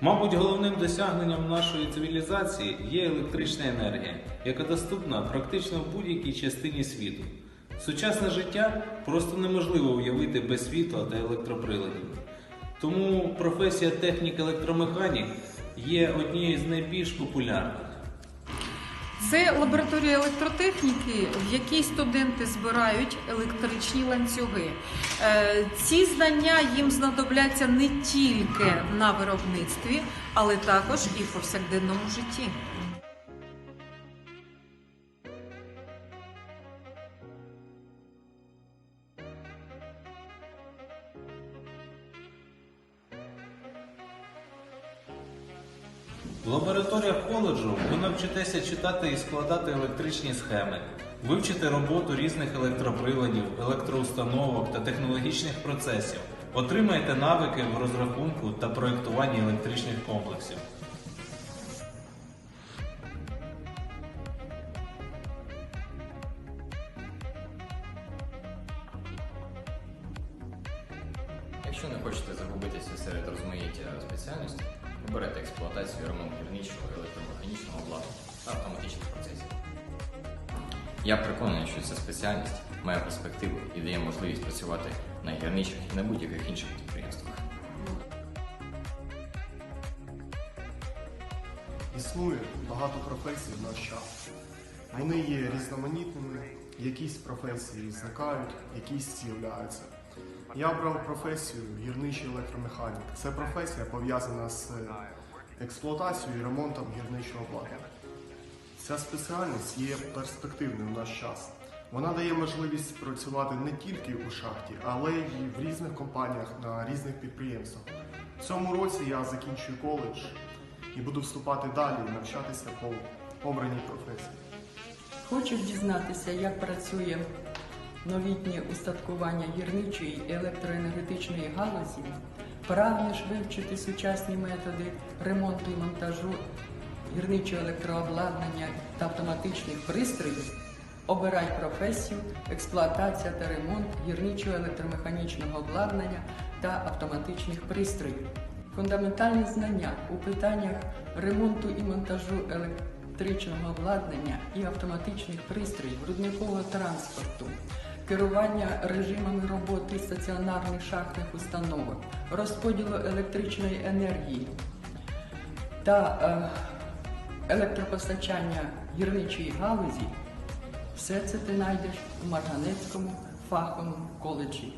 Мабуть, головним досягненням нашої цивілізації є електрична енергія, яка доступна практично в будь-якій частині світу. Сучасне життя просто неможливо уявити без світла та електроприладів. Тому професія технік-електромеханік є однією з найбільш популярних. Це лабораторія електротехніки, в якій студенти збирають електричні ланцюги. Е, Ці знання їм знадобляться не тільки на виробництві, але також і в повсякденному житті. В лабораторіях коледжу ви навчитеся читати і складати електричні схеми, вивчити роботу різних електроприладів, електроустановок та технологічних процесів, отримаєте навики в розрахунку та проєктуванні електричних комплексів. Якщо не хочете загубитися серед розмаїття спеціальностей, оберете експлуатацію ремонт гірничого електромеханічного обладнання та автоматичних процесів. Я переконаний, що ця спеціальність має перспективу і дає можливість працювати на гірничих і на будь-яких інших підприємствах. Існує багато професій в наш час. Вони є різноманітними, якісь професії зникають, якісь з'являються. Я обрав професію гірничий електромеханік. Це професія пов'язана з експлуатацією і ремонтом гірничого обладнання. Ця спеціальність є перспективною в наш час. Вона дає можливість працювати не тільки у шахті, але й в різних компаніях на різних підприємствах. В цьому році я закінчую коледж і буду вступати далі і навчатися по обраній професії. Хочеш дізнатися, як працює новітнє устаткування гірничої електроенергетичної галузі? Прагнеш вивчити сучасні методи ремонту і монтажу гірничого електрообладнання та автоматичних пристроїв? Обирай професію, експлуатація та ремонт гірничого електромеханічного обладнання та автоматичних пристроїв. Фундаментальні знання у питаннях ремонту і монтажу електричного обладнання і автоматичних пристроїв, рудникового транспорту, керування режимами роботи стаціонарних шахтних установок, розподілу електричної енергії та е, електропостачання гірничої галузі. Все це ти знайдеш у Марганецькому фаховому коледжі.